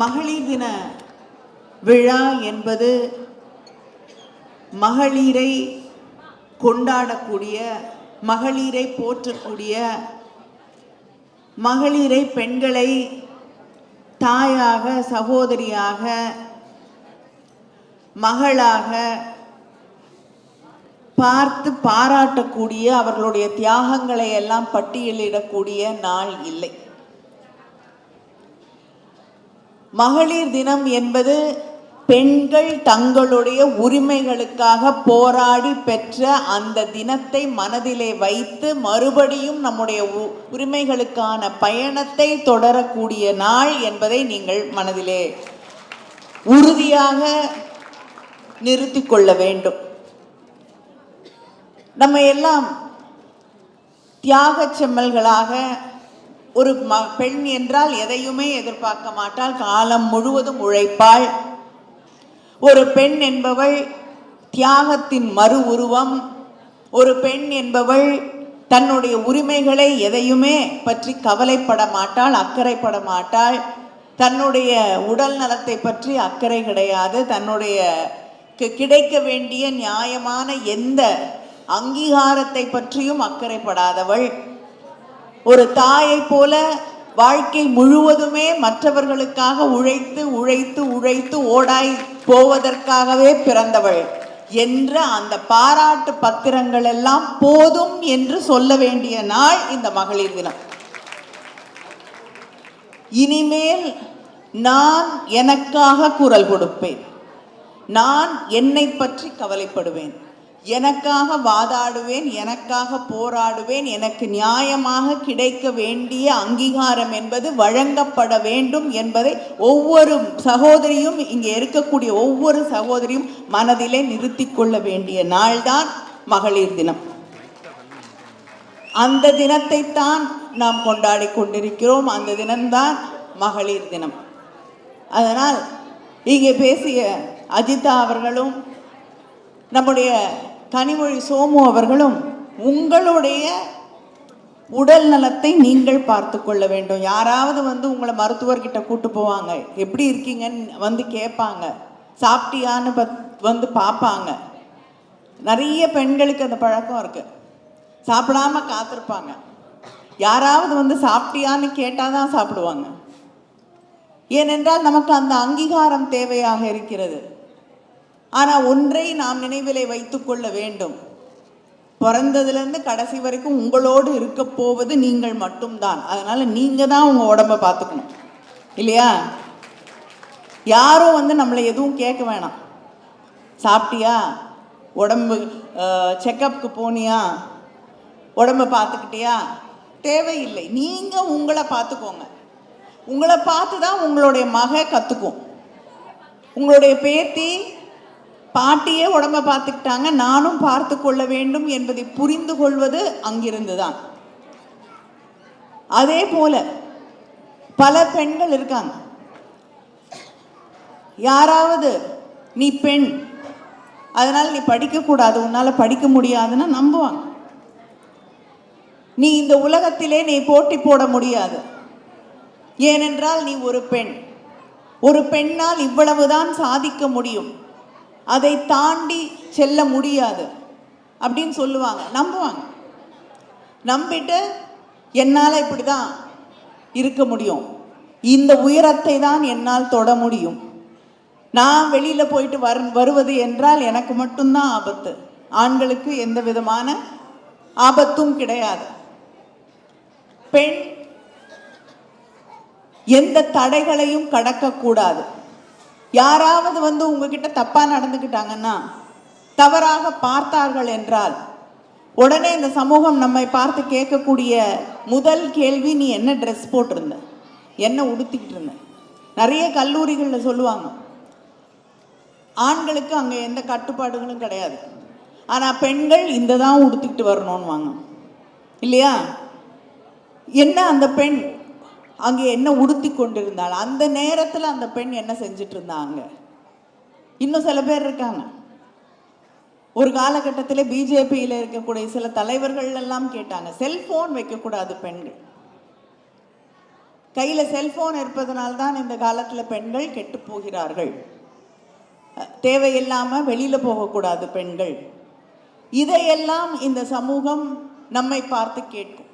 மகளிர் தின விழா என்பது மகளிரை கொண்டாடக்கூடிய மகளிரை போற்றக்கூடிய மகளிரை பெண்களை தாயாக சகோதரியாக மகளாக பார்த்து பாராட்டக்கூடிய அவர்களுடைய தியாகங்களை எல்லாம் பட்டியலிடக்கூடிய நாள் இல்லை. மகளிர் தினம் என்பது பெண்கள் தங்களுடைய உரிமைகளுக்காக போராடி பெற்ற அந்த தினத்தை மனதிலே வைத்து மறுபடியும் நம்முடைய உ- உரிமைகளுக்கான பயணத்தை தொடரக்கூடிய நாள் என்பதை நீங்கள் மனதிலே உறுதியாக நிறுத்தி கொள்ள வேண்டும். நம்ம எல்லாம் தியாகச் செம்மல்களாக ஒரு ம பெண் என்றால் எதையுமே எதிர்பார்க்க மாட்டாள். காலம் முழுவதும் உழைப்பாள். ஒரு பெண் என்பவள் தியாகத்தின் மறு உருவம். ஒரு பெண் என்பவள் தன்னுடைய உரிமைகளை எதையுமே பற்றி கவலைப்பட மாட்டாள் அக்கறைப்பட மாட்டாள். தன்னுடைய உடல் நலத்தை பற்றி அக்கறை கிடையாது. தன்னுடைய கிடைக்க வேண்டிய நியாயமான எந்த அங்கீகாரத்தை பற்றியும் அக்கறைப்படாதவள். ஒரு தாயைப் போல வாழ்க்கை முழுவதுமே மற்றவர்களுக்காக உழைத்து உழைத்து உழைத்து ஓடாய் போவதற்காகவே பிறந்தவள் என்ற அந்த பாராட்டு பத்திரங்கள் எல்லாம் போதும் என்று சொல்ல வேண்டிய நாள் இந்த மகளிர் தினம். இனிமேல் நான் எனக்காக குரல் கொடுப்பேன். நான் என்னை பற்றி கவலைப்படுவேன். எனக்காக வாதாடுவேன் எனக்காக போராடுவேன் எனக்கு நியாயமாக கிடைக்க வேண்டிய அங்கீகாரம் என்பது வழங்கப்பட வேண்டும் என்பதை ஒவ்வொரு சகோதரியும் இங்கே இருக்கக்கூடிய ஒவ்வொரு சகோதரியும் மனதிலே நிறுத்தி கொள்ள வேண்டிய நாள்தான் மகளிர் தினம். அந்த தினத்தை தான் நாம் கொண்டாடி கொண்டிருக்கிறோம். அந்த தினம்தான் மகளிர் தினம். அதனால் இங்கே பேசிய அஜிதா அவர்களும் நம்முடைய கனிமொழி சோமு அவர்களும் உங்களுடைய உடல் நலத்தை நீங்கள் பார்த்து கொள்ள வேண்டும். யாராவது வந்து உங்களை மருத்துவர்கிட்ட கூட்டு போவாங்க. எப்படி இருக்கீங்கன்னு வந்து கேட்பாங்க. சாப்பிட்டியான்னு பத் வந்து பார்ப்பாங்க. நிறைய பெண்களுக்கு அந்த பழக்கம் இருக்கு. சாப்பிடாம காத்திருப்பாங்க. யாராவது வந்து சாப்பிட்டியான்னு கேட்டால் தான் சாப்பிடுவாங்க. ஏனென்றால் நமக்கு அந்த அங்கீகாரம் தேவையாக இருக்கிறது. ஆனால் ஒன்றை நாம் நினைவிலை வைத்துக்கொள்ள வேண்டும். பிறந்ததுலேருந்து கடைசி வரைக்கும் உங்களோடு இருக்க போவது நீங்கள் மட்டும்தான். அதனால் நீங்கள் தான் உங்கள் உடம்பை பார்த்துக்கணும். இல்லையா? யாரும் வந்து நம்மளை எதுவும் கேட்க வேணாம். சாப்பிட்டியா? உடம்பு செக்கப்புக்கு போனியா? உடம்ப பார்த்துக்கிட்டியா? தேவையில்லை. நீங்கள் உங்களை பார்த்துக்கோங்க. உங்களை பார்த்து தான் உங்களுடைய மக கற்றுக்கும் உங்களுடைய பேத்தி பாட்டியே உடம்ப பார்த்துக்கிட்டாங்க நானும் பார்த்து கொள்ள வேண்டும் என்பதை புரிந்து கொள்வது அங்கிருந்து தான் அதே போல பல பெண்கள் இருக்காங்க. யாராவது நீ பெண் அதனால் நீ படிக்கக்கூடாது உன்னால் படிக்க முடியாதுன்னு நம்புவாங்க. நீ இந்த உலகத்திலே நீ போட்டி போட முடியாது. ஏனென்றால் நீ ஒரு பெண். ஒரு பெண்ணால் இவ்வளவுதான் சாதிக்க முடியும். அதை தாண்டி செல்ல முடியாது அப்படின்னு சொல்லுவாங்க. நம்புவாங்க. நம்பிட்டு என்னால் இப்படி தான் இருக்க முடியும். இந்த உயரத்தை தான் என்னால் தொட முடியும். நான் வெளியில் போயிட்டு வரு வருவது என்றால் எனக்கு மட்டும்தான் ஆபத்து. ஆண்களுக்கு எந்த விதமான ஆபத்தும் கிடையாது. பெண் எந்த தடைகளையும் கடக்கக்கூடாது. யாராவது வந்து உங்ககிட்ட தப்பா நடந்துக்கிட்டாங்கன்னா தவறாக பார்த்தார்கள் என்றால் உடனே இந்த சமூகம் நம்மை பார்த்து கேட்கக்கூடிய முதல் கேள்வி நீ என்ன ட்ரெஸ் போட்டிருந்த? என்ன உடுத்திக்கிட்டு இருந்த? நிறைய கல்லூரிகளில் சொல்லுவாங்க. ஆண்களுக்கு அங்கே எந்த கட்டுப்பாடுகளும் கிடையாது. ஆனால் பெண்கள் இந்த தான் உடுத்திக்கிட்டு வரணும்னு வாங்க இல்லையா? என்ன அந்த பெண் அங்கே என்ன உடுத்தி கொண்டிருந்தாள்? அந்த நேரத்தில் அந்த பெண் என்ன செஞ்சுட்டு இருந்தாங்க இன்னும் சில பேர் இருக்காங்க. ஒரு காலகட்டத்தில் பிஜேபியில் இருக்கக்கூடிய சில தலைவர்கள் எல்லாம் கேட்டாங்க செல்ஃபோன் வைக்கக்கூடாது பெண்கள். கையில் செல்போன் இருப்பதனால்தான் இந்த காலத்தில் பெண்கள் கெட்டு போகிறார்கள். தேவையில்லாமல் வெளியில் போகக்கூடாது பெண்கள். இதையெல்லாம் இந்த சமூகம் நம்மை பார்த்து கேட்கும்.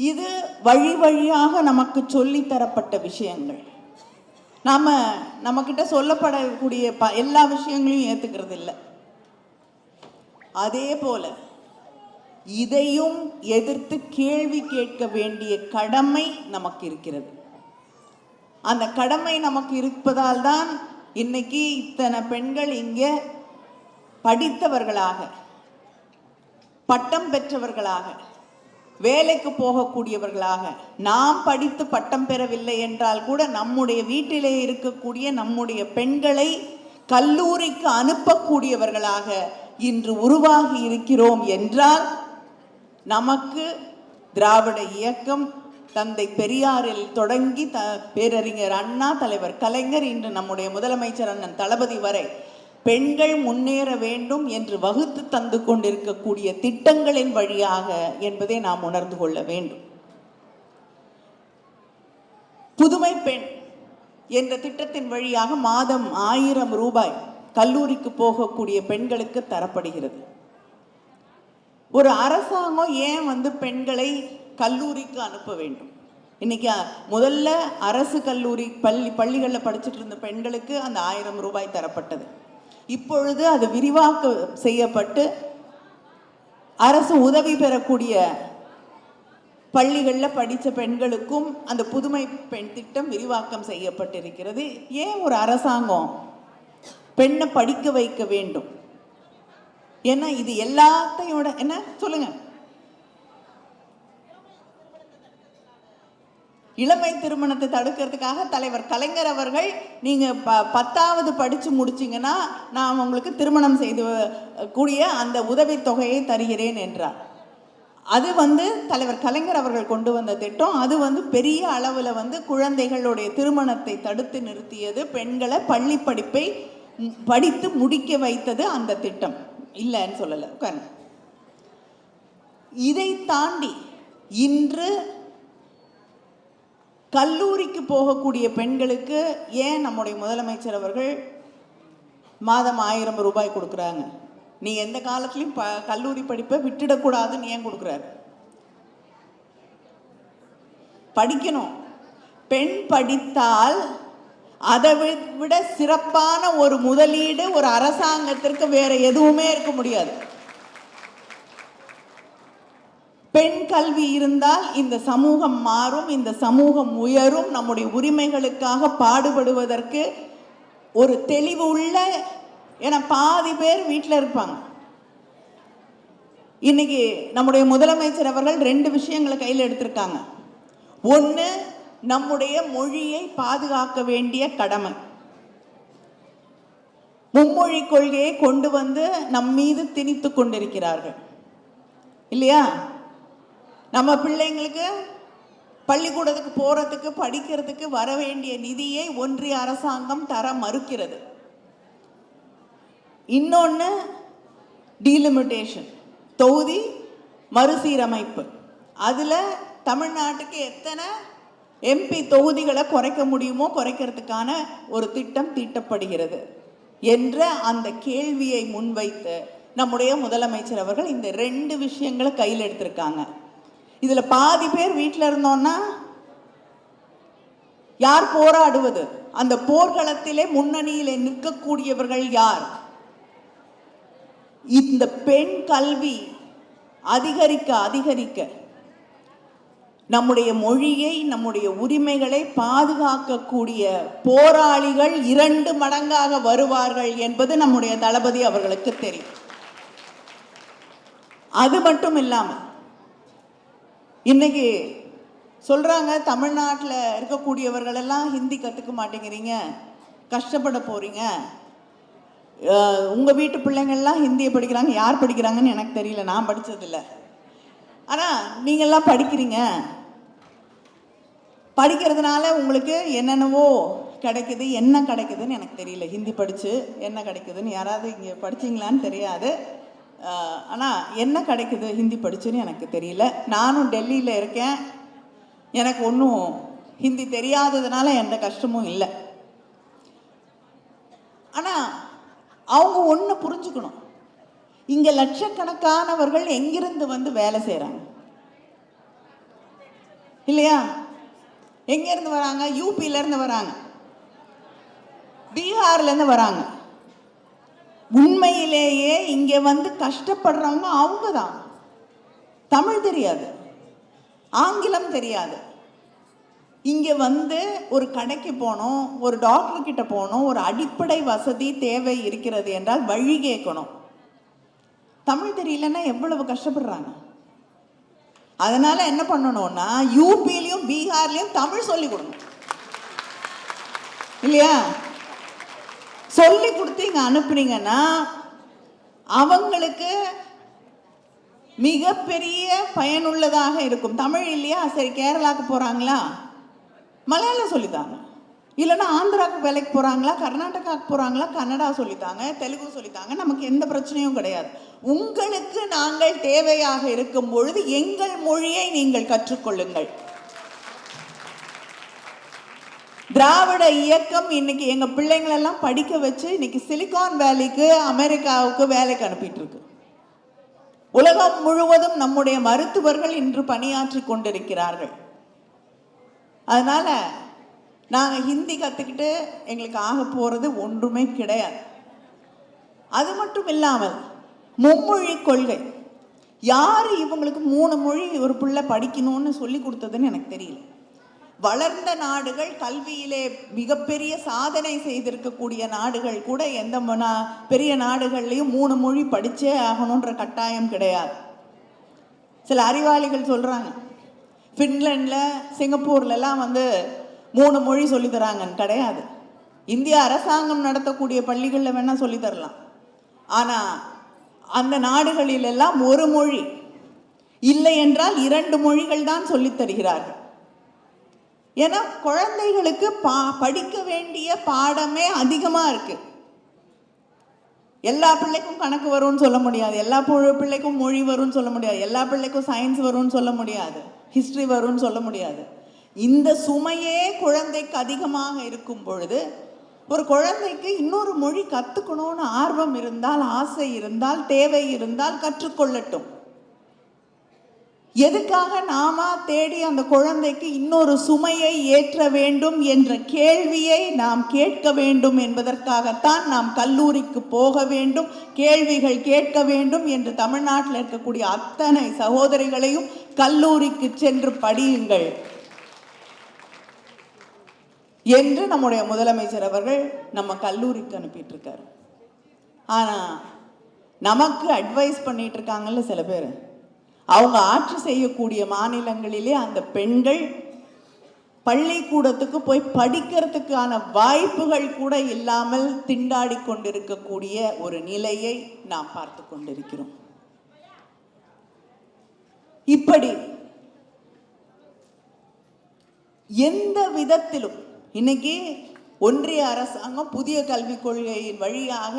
இது வழி வழியாக நமக்கு சொல்லித் தரப்பட்ட விஷயங்கள். நாம் நம்மக்கிட்ட சொல்லப்படக்கூடிய ப எல்லா விஷயங்களையும் ஏற்றுக்கிறது இல்லை அதே போல இதையும் எதிர்த்து கேள்வி கேட்க வேண்டிய கடமை நமக்கு இருக்கிறது. அந்த கடமை நமக்கு இருப்பதால் தான் இன்னைக்கு இத்தனை பெண்கள் இங்கே படித்தவர்களாக பட்டம் பெற்றவர்களாக வேலைக்கு போகக்கூடியவர்களாக நாம் படித்து பட்டம் பெறவில்லை என்றால் கூட நம்முடைய வீட்டிலே இருக்கக்கூடிய நம்முடைய பெண்களை கல்லூரிக்கு அனுப்பக்கூடியவர்களாக இன்று உருவாகி இருக்கிறோம் என்றால் நமக்கு திராவிட இயக்கம் தந்தை பெரியாரில் தொடங்கி த பேரறிஞர் அண்ணா தலைவர் கலைஞர் இன்று நம்முடைய முதலமைச்சர் அண்ணன் தளபதி வரை பெண்கள் முன்னேற வேண்டும் என்று வகுத்து தந்து கொண்டிருக்கக்கூடிய திட்டங்களின் வழியாக என்பதை நாம் உணர்ந்து கொள்ள வேண்டும். புதுமை பெண் என்ற திட்டத்தின் வழியாக மாதம் ஆயிரம் ரூபாய் கல்லூரிக்கு போகக்கூடிய பெண்களுக்கு தரப்படுகிறது. ஒரு அரசாங்கம் ஏன் வந்து பெண்களை கல்லூரிக்கு அனுப்ப வேண்டும்? இன்னைக்கு முதல்ல அரசு கல்லூரி பள்ளி பள்ளிகளில் படிச்சுட்டு இருந்த பெண்களுக்கு அந்த ஆயிரம் ரூபாய் தரப்பட்டது. இப்பொழுது அது விரிவாக்க செய்யப்பட்டு அரசு உதவி பெறக்கூடிய பள்ளிகளில் படித்த பெண்களுக்கும் அந்த புதுமை பெண் திட்டம் விரிவாக்கம் செய்யப்பட்டிருக்கிறது. ஏன் ஒரு அரசாங்கம் பெண்ணை படிக்க வைக்க வேண்டும்? ஏன்னா இது எல்லாத்தையோட என்ன? சொல்லுங்க. இளமை திருமணத்தை தடுக்கிறதுக்காக தலைவர் கலைஞர் அவர்கள் நீங்கள் ப பத்தாவது படித்து முடிச்சிங்கன்னா நான் உங்களுக்கு திருமணம் செய்து கூடிய அந்த உதவித் தொகையை தருகிறேன் என்றார். அது வந்து தலைவர் கலைஞர் அவர்கள் கொண்டு வந்த திட்டம். அது வந்து பெரிய அளவில் வந்து குழந்தைகளுடைய திருமணத்தை தடுத்து நிறுத்தியது. பெண்களை பள்ளி படிப்பை படித்து முடிக்க வைத்தது அந்த திட்டம். இல்லைன்னு சொல்லலை. உட்காருங்க. இதை தாண்டி இன்று கல்லூரிக்கு போகக்கூடிய பெண்களுக்கு ஏன் நம்முடைய முதலமைச்சர் அவர்கள் மாதம் ஆயிரம் ரூபாய் கொடுக்குறாங்க? நீ எந்த காலத்துலையும் ப கல்லூரி படிப்பை விட்டுடக்கூடாதுன்னு ஏன் கொடுக்குறாரு? படிக்கணும். பெண் படித்தால் அதை விட சிறப்பான ஒரு முதலீடு ஒரு அரசாங்கத்திற்கு வேற எதுவுமே இருக்க முடியாது. பெண் கல்வி இருந்தால் இந்த சமூகம் மாறும் இந்த சமூகம் உயரும். நம்முடைய உரிமைகளுக்காக பாடுபடுவதற்கு ஒரு தெளிவு உள்ள ஏன்னா பாதி பேர் வீட்டில் இருப்பாங்க. இன்னைக்கு நம்முடைய முதலமைச்சர் அவர்கள் ரெண்டு விஷயங்களை கையில் எடுத்திருக்காங்க. ஒன்று நம்முடைய மொழியை பாதுகாக்க வேண்டிய கடமை. மும்மொழி கொள்கையை கொண்டு வந்து நம் மீது திணித்து கொண்டிருக்கிறார்கள். இல்லையா? நம்ம பிள்ளைங்களுக்கு பள்ளிக்கூடத்துக்கு போகிறதுக்கு படிக்கிறதுக்கு வர வேண்டிய நிதியை ஒன்றிய அரசாங்கம் தர மறுக்கிறது. இன்னொன்று டீலிமிட்டேஷன் தொகுதி மறுசீரமைப்பு. அதில் தமிழ்நாட்டுக்கு எத்தனை எம்பி தொகுதிகளை குறைக்க முடியுமோ குறைக்கிறதுக்கான ஒரு திட்டம் தீட்டப்படுகிறது என்ற அந்த கேள்வியை முன்வைத்து நம்முடைய முதலமைச்சர் அவர்கள் இந்த ரெண்டு விஷயங்களை கையில் எடுத்திருக்காங்க. இதில் பாதி பேர் வீட்டில் இருந்தோன்னா யார் போராடுவது? அந்த போர்க்களத்திலே முன்னணியிலே நிற்கக்கூடியவர்கள் யார்? இந்த பெண் கல்வி அதிகரிக்க அதிகரிக்க நம்முடைய மொழியை நம்முடைய உரிமைகளை பாதுகாக்கக்கூடிய போராளிகள் இரண்டு மடங்காக வருவார்கள் என்பது நம்முடைய தளபதி அவர்களுக்கு தெரியும். அது மட்டும் இல்லாமல் இன்னைக்கு சொல்கிறாங்க தமிழ்நாட்டில் இருக்கக்கூடியவர்கள் எல்லாம் ஹிந்தி கற்றுக்க மாட்டேங்கிறீங்க கஷ்டப்பட போகிறீங்க உங்கள் வீட்டு பிள்ளைங்கள்லாம் ஹிந்தியை படிக்கிறாங்க யார் படிக்கிறாங்கன்னு எனக்கு தெரியல நான் படித்ததில்ல ஆனால் நீங்கள்லாம் படிக்கிறீங்க. படிக்கிறதுனால உங்களுக்கு என்னென்னவோ கிடைக்குது என்ன கிடைக்குதுன்னு எனக்கு தெரியல. ஹிந்தி படித்து என்ன கிடைக்குதுன்னு யாராவது இங்கே படிச்சீங்களான்னு தெரியாது. ஆனால் என்ன கிடைக்குது? ஹிந்தி படிச்சுன்னு எனக்கு தெரியல. நானும் டெல்லியில் இருக்கேன். எனக்கு ஒன்றும் ஹிந்தி தெரியாததுனால எந்த கஷ்டமும் இல்லை. ஆனால் அவங்க ஒன்று புரிஞ்சுக்கணும். இங்கே லட்சக்கணக்கானவர்கள் எங்கிருந்து வந்து வேலை செய்கிறாங்க இல்லையா? எங்கேருந்து வராங்க? யூபியிலேருந்து வராங்க. பீகார்லேருந்து வராங்க. உண்மையிலேயே இங்கே வந்து கஷ்டப்படுறவங்க அவங்க தான் தமிழ் தெரியாது. ஆங்கிலம் தெரியாது. இங்கே வந்து ஒரு கடைக்கு போகணும் ஒரு டாக்டர் கிட்ட போகணும் ஒரு அடிப்படை வசதி தேவை இருக்கிறது என்றால் வழி கேட்கணும். தமிழ் தெரியலன்னா எவ்வளவு கஷ்டப்படுறாங்க? அதனால என்ன பண்ணணும்னா யூபிலையும் பீகார்லையும் தமிழ் சொல்லி கொடுங்க இல்லையா? சொல்லி கொடுத்து இங்கே அனுப்புனீங்கன்னா அவங்களுக்கு மிகப்பெரிய பயனுள்ளதாக இருக்கும். தமிழ் இல்லையா? சரி கேரளாக்கு போகிறாங்களா மலையாளம் சொல்லித்தாங்க. இல்லைன்னா ஆந்திராவுக்கு வேலைக்கு போகிறாங்களா கர்நாடகாவுக்கு போகிறாங்களா கன்னடா சொல்லித்தாங்க தெலுங்கு சொல்லித்தாங்க. நமக்கு எந்த பிரச்சனையும் கிடையாது. உங்களுக்கு நாங்கள் தேவையாக இருக்கும் பொழுது எங்கள் மொழியை நீங்கள் கற்றுக்கொள்ளுங்கள். திராவிட இயக்கம் இன்னைக்கு எங்க பிள்ளைங்களெல்லாம் படிக்க வச்சு இன்னைக்கு சிலிகான் வேலிக்கு அமெரிக்காவுக்கு வேலைக்கு அனுப்பிட்டு இருக்கு உலகம் முழுவதும் நம்முடைய மருத்துவர்கள் இன்று பணியாற்றி கொண்டிருக்கிறார்கள். அதனால நாங்கள் ஹிந்தி கற்றுக்கிட்டு எங்களுக்கு ஆக போகிறது ஒன்றுமே கிடையாது. அது மட்டும் இல்லாமல் மும்மொழி கொள்கை. யார் இவங்களுக்கு மூணு மொழி ஒரு பிள்ளை படிக்கணும்னு சொல்லி கொடுத்ததுன்னு எனக்கு தெரியல. வளர்ந்த நாடுகள் கல்வியிலே மிகப்பெரிய சாதனை செய்திருக்கக்கூடிய நாடுகள் கூட எந்த மொ- நா- பெரிய நாடுகள்லையும் மூணு மொழி படிச்சே ஆகணுன்ற கட்டாயம் கிடையாது. சில அறிவாளிகள் சொல்கிறாங்க ஃபின்லாண்டில் சிங்கப்பூர்லலாம் வந்து மூணு மொழி சொல்லி தராங்கன்னு கிடையாது. இந்திய அரசாங்கம் நடத்தக்கூடிய பள்ளிகளில் வேணால் சொல்லி தரலாம். ஆனால் அந்த நாடுகளிலெல்லாம் ஒரு மொழி இல்லை என்றால் இரண்டு மொழிகள் தான் சொல்லித்தருகிறார்கள் ஏன்னா குழந்தைகளுக்கு பா படிக்க வேண்டிய பாடமே அதிகமாக இருக்குது எல்லா பிள்ளைக்கும் கணக்கு வரும்னு சொல்ல முடியாது. எல்லா பிள்ளைக்கும் மொழி வரும்னு சொல்ல முடியாது. எல்லா பிள்ளைக்கும் சயின்ஸ் வரும்னு சொல்ல முடியாது. ஹிஸ்ட்ரி வரும்னு சொல்ல முடியாது. இந்த சுமையே குழந்தைக்கு அதிகமாக இருக்கும் பொழுது ஒரு குழந்தைக்கு இன்னொரு மொழி கற்றுக்கணும்னு ஆர்வம் இருந்தால் ஆசை இருந்தால் தேவை இருந்தால் கற்றுக்கொள்ளட்டும். எதுக்காக நாம தேடி அந்த குழந்தைக்கு இன்னொரு சுமையை ஏற்ற வேண்டும் என்ற கேள்வியை நாம் கேட்க வேண்டும் என்பதற்காகத்தான் நாம் கல்லூரிக்கு போக வேண்டும் கேள்விகள் கேட்க வேண்டும் என்று தமிழ்நாட்டில் இருக்கக்கூடிய அத்தனை சகோதரிகளையும் கல்லூரிக்கு சென்று படியுங்கள் என்று நம்முடைய முதலமைச்சர் அவர்கள் நம்ம கல்லூரிக்கு அனுப்பிட்டு இருக்காரு ஆனா நமக்கு அட்வைஸ் பண்ணிட்டு இருக்காங்கல்ல சில பேர். அவங்க ஆட்சி செய்யக்கூடிய மாநிலங்களிலே அந்த பெண்கள் பள்ளிக்கூடத்துக்கு போய் படிக்கிறதுக்கான வாய்ப்புகள் கூட இல்லாமல் திண்டாடி கொண்டிருக்கக்கூடிய ஒரு நிலையை நாம் பார்த்து கொண்டிருக்கிறோம். இப்படி எந்த விதத்திலும் இன்னைக்கு ஒன்றிய அரசாங்கம் புதிய கல்விக் கொள்கையின் வழியாக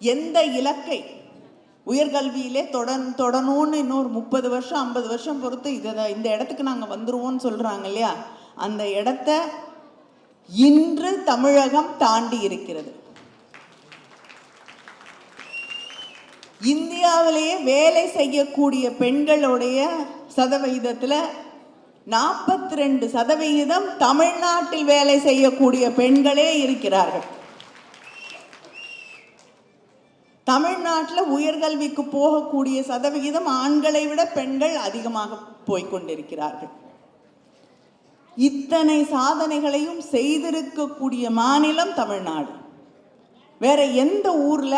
எந்த இலக்கை உயர்கல்வியிலே தொடன் தொடணும்னு இன்னொரு முப்பது வருஷம் ஐம்பது வருஷம் பொறுத்து இதை இந்த இடத்துக்கு நாங்கள் வந்துருவோம்னு சொல்கிறாங்க இல்லையா? அந்த இடத்த இன்று தமிழகம் தாண்டி இருக்கிறது. இந்தியாவிலேயே வேலை செய்யக்கூடிய பெண்களுடைய சதவிகிதத்தில் நாற்பத்தி ரெண்டு சதவிகிதம் தமிழ்நாட்டில் வேலை செய்யக்கூடிய பெண்களே இருக்கிறார்கள். தமிழ்நாட்டில் உயர்கல்விக்கு போகக்கூடிய சதவிகிதம் ஆண்களை விட பெண்கள் அதிகமாக போய்க்கொண்டிருக்கிறார்கள். இத்தனை சாதனைகளையும் செய்திருக்கக்கூடிய மாநிலம் தமிழ்நாடு. வேற எந்த ஊர்ல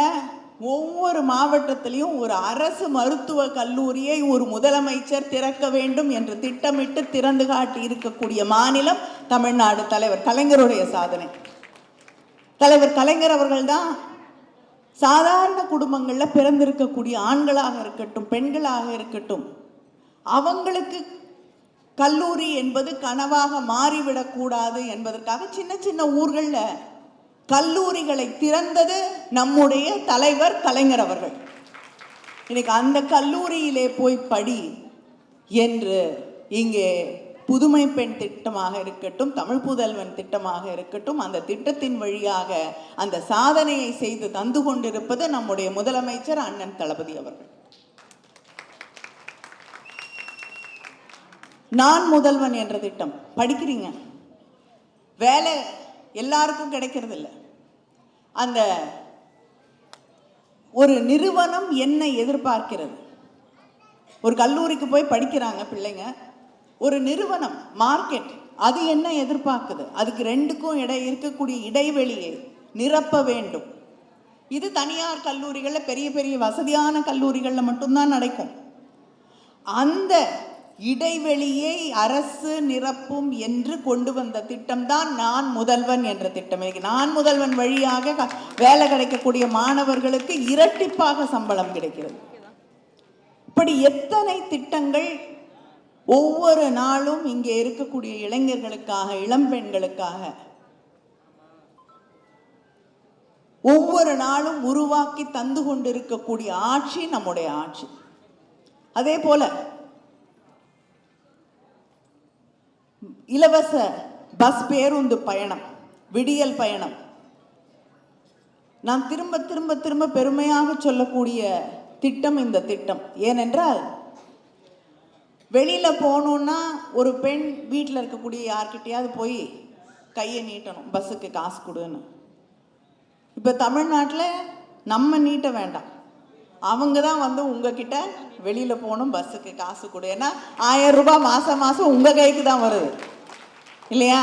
ஒவ்வொரு மாவட்டத்திலையும் ஒரு அரசு மருத்துவ கல்லூரியை ஒரு முதலமைச்சர் திறக்க வேண்டும் என்று திட்டமிட்டு திறந்து காட்டி இருக்கக்கூடிய மாநிலம் தமிழ்நாடு தலைவர். கலைஞருடைய சாதனை. தலைவர் கலைஞர் அவர்கள் தான் சாதாரண குடும்பங்களில் பிறந்திருக்கக்கூடிய ஆண்களாக இருக்கட்டும் பெண்களாக இருக்கட்டும் அவங்களுக்கு கல்லூரி என்பது கனவாக மாறிவிடக்கூடாது என்பதற்காக சின்ன சின்ன ஊர்களில் கல்லூரிகளை திறந்தது நம்முடைய தலைவர் கலைஞர் அவர்கள். இன்னைக்கு அந்த கல்லூரியிலே போய் படி என்று இங்கே புதுமை பெண் திட்டமாக இருக்கட்டும் தமிழ் புதல்வன் திட்டமாக இருக்கட்டும் அந்த திட்டத்தின் வழியாக அந்த சாதனையை செய்து தந்து கொண்டிருப்பது நம்முடைய முதலமைச்சர் அண்ணன் தளபதி அவர்கள். நான் முதல்வன் என்ற திட்டம். படிக்கிறீங்க? வேலை எல்லாருக்கும் கிடைக்கிறது அந்த ஒரு நிறுவனம் என்ன எதிர்பார்க்கிறது. ஒரு கல்லூரிக்கு போய் படிக்கிறாங்க பிள்ளைங்க. ஒரு நிறுவனம் மார்க்கெட் அது என்ன எதிர்பார்க்குது? அதுக்கு ரெண்டுக்கும் இடை இருக்கக்கூடிய இடைவெளியை நிரப்ப வேண்டும். இது தனியார் கல்லூரிகளில் பெரிய பெரிய வசதியான கல்லூரிகளில் மட்டும்தான் நடக்கும். அந்த இடைவெளியை அரசு நிரப்பும் என்று கொண்டு வந்த திட்டம்தான் நான் முதல்வன் என்ற திட்டம். நான் முதல்வன் வழியாக வேலை கிடைக்கக்கூடிய மாணவர்களுக்கு இரட்டிப்பாக சம்பளம் கிடைக்கிறது. இப்படி எத்தனை திட்டங்கள் ஒவ்வொரு நாளும் இங்கே இருக்கக்கூடிய இளைஞர்களுக்காக இளம்பெண்களுக்காக ஒவ்வொரு நாளும் உருவாக்கி தந்து கொண்டிருக்கக்கூடிய ஆட்சி நம்முடைய ஆட்சி. அதே போல இலவச பஸ் பேருந்து பயணம் விடியல் பயணம். நான் திரும்ப திரும்ப திரும்ப பெருமையாக சொல்லக்கூடிய திட்டம் இந்த திட்டம். ஏனென்றால் வெளியில் போகணுன்னா ஒரு பெண் வீட்டில் இருக்கக்கூடிய யார்கிட்டையாவது போய் கையை நீட்டணும். பஸ்ஸுக்கு காசு கொடுன்னு. இப்போ தமிழ்நாட்டில் நம்ம நீட்ட வேண்டாம். அவங்க தான் வந்து உங்ககிட்ட வெளியில் போகணும் பஸ்ஸுக்கு காசு கொடு. ஏன்னா ஆயிரம் ரூபாய் மாதம் மாதம் உங்கள் கைக்கு தான் வருது. இல்லையா?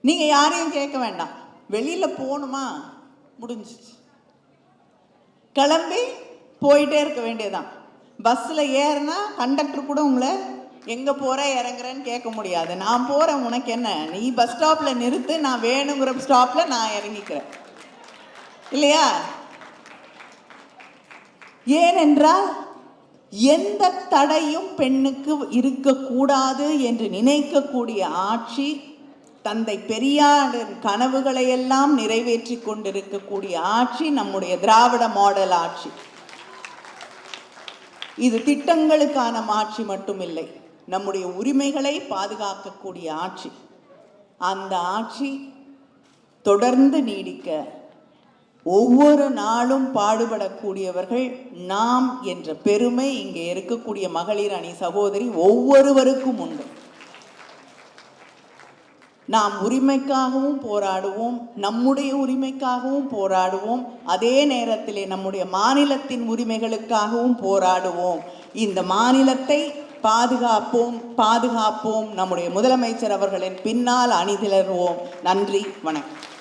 நீங்கள் யாரையும் கேட்க வேண்டாம். வெளியில் போகணுமா? முடிஞ்சிச்சு கிளம்பி போயிட்டே இருக்க வேண்டியதான் பஸ்ஸில் ஏறினா கண்டக்டர் கூட உங்களை எங்கே போகிற இறங்குறேன்னு கேட்க முடியாது. நான் போகிறேன் உனக்கு என்ன? நீ பஸ் ஸ்டாப்பில் நிறுத்து நான் வேணுங்கிற ஸ்டாப்பில் நான் இறங்கிக்கிறேன். இல்லையா? ஏனென்றால் எந்த தடையும் பெண்ணுக்கு இருக்கக்கூடாது என்று நினைக்கக்கூடிய ஆட்சி தந்தை பெரியாரின் கனவுகளையெல்லாம் நிறைவேற்றி கொண்டிருக்கக்கூடிய ஆட்சி நம்முடைய திராவிட மாடல் ஆட்சி. இது திட்டங்களுக்கான ஆட்சி மட்டுமில்லை. நம்முடைய உரிமைகளை பாதுகாக்கக்கூடிய ஆட்சி. அந்த ஆட்சி தொடர்ந்து நீடிக்க ஒவ்வொரு நாளும் பாடுபடக்கூடியவர்கள் நாம் என்ற பெருமை இங்கே இருக்கக்கூடிய மகளிர் அணி சகோதரி ஒவ்வொருவருக்கும் உண்டு. நாம் உரிமைக்காகவும் போராடுவோம் நம்முடைய உரிமைக்காகவும் போராடுவோம் அதே நேரத்திலே நம்முடைய மாநிலத்தின் உரிமைகளுக்காகவும் போராடுவோம். இந்த மாநிலத்தை பாதுகாப்போம் பாதுகாப்போம். நம்முடைய முதலமைச்சர் அவர்களின் பின்னால் அணிதிலர்வோம் நன்றி வணக்கம்.